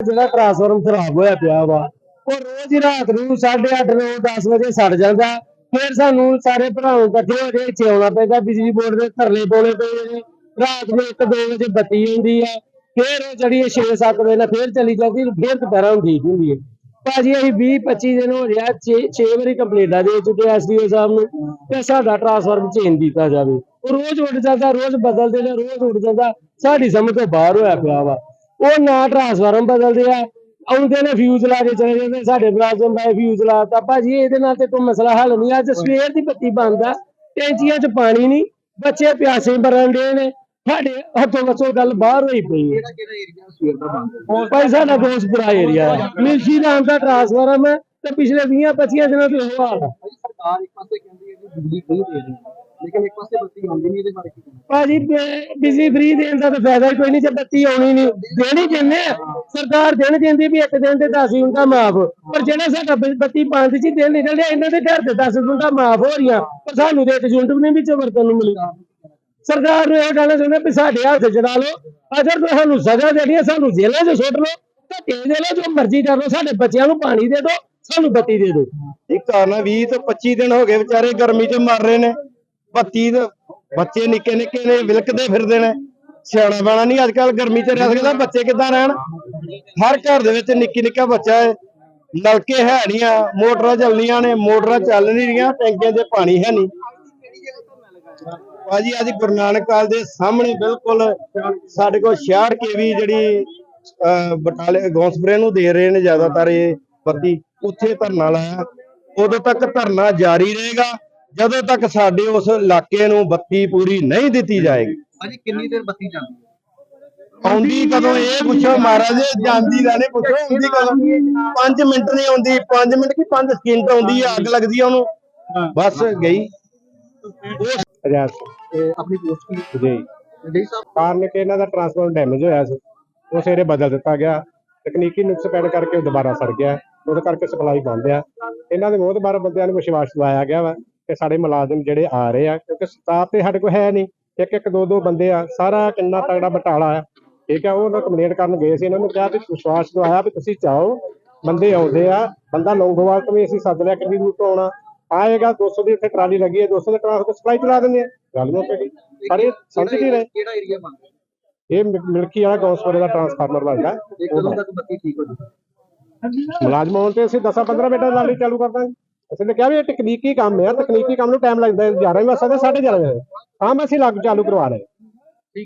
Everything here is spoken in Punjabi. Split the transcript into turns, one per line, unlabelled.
ਜਿਹੜਾ ਟਰਾਂਸਫਾਰਮ ਖਰਾਬ ਹੋਇਆ ਪਿਆ ਵਾ, ਉਹ ਰੋਜ਼ ਹੀ ਰਾਤ ਨੂੰ 8:30 9 10 ਵਜੇ ਸੜ ਜਾਂਦਾ। ਫਿਰ ਸਾਨੂੰ ਸਾਰੇ ਭਰਾਵਾਂ ਇਕੱਠੇ ਹੋ ਕੇ ਇੱਥੇ ਆਉਣਾ ਪੈਂਦਾ, ਬਿਜਲੀ ਬੋਰਡ ਦੇ ਧਰਲੇ ਪਾਉਣੇ ਪਏ ਨੇ। ਰਾਤ ਨੂੰ 1 2 ਵਜੇ ਬੱਤੀ ਹੁੰਦੀ ਆ, ਫਿਰ ਉਹ ਜਿਹੜੀ 6 7 ਵਜੇ ਨਾਲ ਫਿਰ ਚਲੀ ਜਾਂਦੀ, ਫਿਰ ਦੁਪਹਿਰਾਂ ਨੂੰ ਠੀਕ ਹੁੰਦੀ ਹੈ ਭਾਜੀ, ਅਸੀਂ 20 25 ਦਿਨ ਹੋ ਗਿਆ 6 ਵਾਰੀ ਕੰਪਲੇਂਟਾਂ ਦੇ ਚੁੱਕੇ ਐਸਡੀਓ ਸਾਹਿਬ ਨੂੰ ਤੇ ਸਾਡਾ ਟਰਾਂਸਫਾਰਮ ਚੇਂਜ ਕੀਤਾ ਜਾਵੇ। ਉਹ ਰੋਜ਼ ਉੱਡ ਜਾਂਦਾ, ਰੋਜ਼ ਬਦਲਦੇ ਨੇ, ਰੋਜ਼ ਉੱਡ ਜਾਂਦਾ। ਸਾਡੀ ਸਮਝ ਤੋਂ ਬਾਹਰ ਹੋਇਆ ਪਿਆ ਵਾ। ਉਹ ਨਾ ਟਰਾਂਸਫਾਰਮ ਬਦਲਦੇ ਆ। ਆਉਂਦੇ ਨੇ ਫਿਊਜ਼ ਲਾ ਕੇ ਚਲੇ ਜਾਂਦੇ ਸਾਡੇ ਮੁਲਾਜ਼ਮ ਬਾਈ ਫਿਊਜ਼ ਲਾਤਾ ਭਾਜੀ ਇਹਦੇ ਨਾਲ ਤੇ ਕੋਈ ਮਸਲਾ ਹੱਲ ਨਹੀਂ। ਅੱਜ ਸਵੇਰ ਦੀ ਬੱਤੀ ਬੰਦ ਆ। ਟੈਂਕੀਆਂ 'ਚ ਪਾਣੀ ਨਹੀਂ। ਬੱਚੇ ਪਿਆਸੇ ਮਰਨ ਦੇ ਨੇ। ਸਾਡੇ ਹੱਥੋਂ ਵੱਸੋਂ ਗੱਲ ਬਾਹਰ ਹੋਈ ਪਈ ਹੈ
ਕਿਹੜਾ ਕਿਹੜਾ ਏਰੀਆ ਸਵੇਰ ਦਾ ਬੰਦ।
ਭਾਈ ਸਾਡਾ ਦੋਸਤਪੁਰਾ ਏਰੀਆ ਹੈ ਮਿਲਸ਼ੀ ਨਾਮ ਦਾ ਟਰਾਂਸਫਾਰਮ ਹੈ ਤੇ ਪਿਛਲੇ 20 25 ਦਿਨਾਂ ਤੋਂ ਇਹ ਹਾਲ ਹੈ
ਭਾਈ ਸਰਕਾਰ ਇੱਕ ਪਾਸੇ ਕਹਿੰਦੀ ਹੈ ਕਿ ਬਿਜਲੀ ਫ੍ਰੀ ਦੇ ਰਹੀ ਹੈ। ਲੇਕਿਨ ਇੱਕ ਪਾਸੇ ਬੱਤੀ ਆਉਂਦੀ ਨਹੀਂ ਇਹਦੇ ਬਾਰੇ ਕੀ ਕਹਿਣਾ?
ਭਾਜੀ ਬਿਜਲੀ ਫ੍ਰੀ ਦੇਣ ਦਾ ਤਾਂ ਫਾਇਦਾ ਹੀ ਕੋਈ ਨਹੀਂ ਜੇ ਬੱਤੀ ਆਉਣੀ ਨਹੀਂ। ਦੇਣੀ ਆ। ਸਰਕਾਰ ਦੇਣ ਦਿੰਦੀ ਵੀ ਇੱਕ ਦਿਨ ਤੇ 10 ਯੂਨਿਟਾਂ ਮਾਫ। ਪਰ ਜਿਹੜਾ ਸਾਡਾ ਬ- ਬੱਤੀ ਪੰਜ ਚ ਦਿਨ ਨਿਕਲ ਰਿਹਾ ਇਹਨਾਂ ਦੇ ਘਰ ਤੇ 10 ਯੂਨਿਟਾਂ ਮਾਫ ਹੋ ਰਹੀਆਂ। ਪਰ ਸਾਨੂੰ ਤੇ ਇੱਕ ਯੂਨਿਟ ਵੀ ਨਹੀਂ ਵਿੱਚ ਵਰਤਨ ਨੂੰ ਮਿਲੀ। ਸਰਕਾਰ ਨੂੰ ਇਹ ਕਹਿਣਾ ਚਾਹੁੰਦੇ ਵੀ ਸਾਡੇ ਹੱਥ ਜੜਾ ਲਓ। ਅਗਰ ਤੁਹਾਨੂੰ ਸਜ਼ਾ ਦੇਣੀ ਹੈ ਸਾਨੂੰ ਜੇਲ੍ਹਾਂ 'ਚ ਸੁੱਟ ਲਓ। ਧੱਕੇ ਦੇ ਲਓ ਜੋ ਮਰਜ਼ੀ ਕਰ ਲਓ। ਸਾਡੇ ਬੱਚਿਆਂ ਨੂੰ ਪਾਣੀ ਦੇ ਦਿਓ ਸਾਨੂੰ ਬੱਤੀ ਦੇ ਦਿਓ।
ਇਹ ਕਾਰਨ 20 ਤੋਂ 25 ਦਿਨ ਹੋ ਗਏ ਵਿਚਾਰੇ ਗਰਮੀ 'ਚ ਮਰ ਰਹੇ ਨੇ। ਪੱਤੀ ਬੱਚੇ ਨਿੱਕੇ ਨਿੱਕੇ ਨੇ ਵਿਲਕਦੇ ਫਿਰਦੇ ਨੇ। ਸਿਆਣਾ ਬਾਣਾ ਨਹੀਂ ਅੱਜ ਕੱਲ ਗਰਮੀ 'ਚ ਰਹਿ ਸਕਦਾ। ਬੱਚੇ ਕਿੱਦਾਂ ਰਹਿਣ? ਹਰ ਘਰ ਦੇ ਵਿੱਚ ਨਿੱਕੀ ਨਿੱਕਾ ਬੱਚਾ ਹੈ। ਨਲਕੇ ਹੈ ਨਹੀਂ ਆ ਮੋਟਰਾਂ ਚੱਲਣੀਆਂ ਨੇ ਮੋਟਰਾਂ ਚੱਲ ਨਹੀਂ ਰਹੀਆਂ ਟੈਂਕੀਆਂ 'ਚ ਪਾਣੀ ਹੈ ਨਹੀਂ। ਭਾਜੀ ਅੱਜ ਗੁਰੂ ਨਾਨਕ ਕਾਲ ਦੇ ਸਾਹਮਣੇ ਬਿਲਕੁਲ ਸਾਡੇ ਕੋਲ 66 ਕੇਵੀ ਜਿਹੜੀ ਅਹ, ਬਟਾਲੇ ਗੌਂਸਪਰੇ ਨੂੰ ਦੇ ਰਹੇ ਨੇ ਜ਼ਿਆਦਾਤਰ ਇਹ ਪੱਤੀ ਉੱਥੇ ਧਰਨਾ ਲਾਇਆ। ਉਦੋਂ ਤੱਕ ਧਰਨਾ ਜਾਰੀ ਰਹੇਗਾ। ਜਦੋਂ ਤੱਕ ਸਾਡੇ ਉਸ ਇਲਾਕੇ ਨੂੰ ਬੱਤੀ ਪੂਰੀ ਨਹੀਂ ਦਿੱਤੀ ਜਾਏਗੀ।
ਭਾਜੀ ਕਿੰਨੀ ਦੇਰ ਬੱਤੀ ਜਾਂਦੀ ਹੈ?
ਆਉਂਦੀ ਕਦੋਂ? ਇਹ ਪੁੱਛੋ ਮਹਾਰਾਜ ਜਾਂਦੀ ਦਾ ਨਹੀਂ ਪੁੱਛੋ ਆਉਂਦੀ ਕਦੋਂ? 5 ਮਿੰਟ ਨਹੀਂ ਆਉਂਦੀ 5 ਮਿੰਟ ਕੀ 5 ਸਕਿੰਟ ਆਉਂਦੀ ਹੈ ਅੱਗ ਲੱਗਦੀ ਹੈ ਉਹਨੂੰ। ਬਸ ਗਈ।
ਅਜਾਸ
ਤੇ ਆਪਣੀ ਪੋਸਟ ਕੀ?
ਜੀ।
ਜੀ ਸਾਹਿਬ?
ਕਾਰਨ ਕਿ ਇਹਨਾਂ ਦਾ ਟਰਾਂਸਫਾਰਮਰ ਡੈਮੇਜ ਹੋਇਆ ਸੀ। ਉਹ ਸਵੇਰੇ ਬਦਲ ਦਿੱਤਾ ਗਿਆ। ਤਕਨੀਕੀ ਨੁਕਸ ਪੈਣ ਕਰਕੇ ਉਹ ਦੁਬਾਰਾ ਸੜ ਗਿਆ। ਉਹਦੇ ਕਰਕੇ ਸਪਲਾਈ ਬੰਦ ਆ। ਇਹਨਾਂ ਦੇ ਬਹੁਤ ਬਾਰ ਬੰਦਿਆਂ ਨੂੰ ਵਿਸ਼ਵਾਸ ਦਿਵਾਇਆ ਗਿਆ ਵਾ। ਕਿ ਸਾਡੇ ਮੁਲਾਜ਼ਮ ਜਿਹੜੇ ਆ ਰਹੇ ਆ ਕਿਉਂਕਿ ਸਟਾਫ ਤੇ ਸਾਡੇ ਕੋਲ ਹੈ ਨਹੀਂ ਇੱਕ ਇੱਕ ਦੋ ਦੋ ਬੰਦੇ ਆ ਸਾਰਾ ਕਿੰਨਾ ਤਗੜਾ ਬਟਾਲਾ ਆ। ਠੀਕ ਆ ਉਹ ਕੰਪਲੇਂਟ ਕਰਨ ਗਏ ਸੀ ਇਹਨਾਂ ਨੂੰ ਕਿਹਾ ਵੀ ਵਿਸ਼ਵਾਸ ਦਿਵਾਇਆ ਵੀ ਤੁਸੀਂ ਚਾਹੋ ਬੰਦੇ ਆਉਂਦੇ ਆ ਬੰਦਾ ਲੌਂਗੋਵਾਲ ਤੋਂ ਵੀ ਅਸੀਂ ਸੱਦ ਲਿਆ ਕਿੰਨੀ ਦੂਰ ਤੋਂ ਆਉਣਾ। ਆਏਗਾ 200 ਦੀ ਇੱਥੇ ਟਰਾਲੀ ਲੱਗੀ ਹੈ 200 ਦੇ ਟਰਾਂਸਪੋਰਟ ਸਪਲਾਈ ਚਲਾ ਦਿੰਦੇ ਆ। ਗੱਲ ਮੁੱਕ ਗਈ ਇਹ ਸਮਝ ਨਹੀਂ ਰਹੇ।
ਕਿਹੜਾ ਏਰੀਆ ਹੈ?
ਇਹ ਮਿਲਕੀ ਵਾਲਾ ਗੌਸਪੁਰੇ ਦਾ ਟਰਾਂਸਫਾਰਮਰ ਲੱਗਦਾ
ਇਹ ਕਦੋਂ ਤੱਕ ਬੱਤੀ ਠੀਕ ਹੋ ਜੂਗੀ
ਮੁਲਾਜ਼ਮ ਆਉਣ ਤੇ ਅਸੀਂ 10 15 ਮਿੰਟਾਂ ਨਾਲ ਹੀ ਚਾਲੂ ਕਰ ਦਾਂਗੇ। ਅਸੀਂ ਤਾਂ ਕਿਹਾ ਵੀ ਇਹ ਤਕਨੀਕੀ ਕੰਮ ਹੈ ਤਕਨੀਕੀ ਕੰਮ ਨੂੰ ਟਾਈਮ ਲੱਗਦਾ ਹੈ 11 ਵਜੇ ਸਕਦਾ 11:30 ਵਜੇ। ਹਾਂ ਅਸੀਂ ਲੱਗ ਚਾਲੂ ਕਰਵਾ ਰਹੇ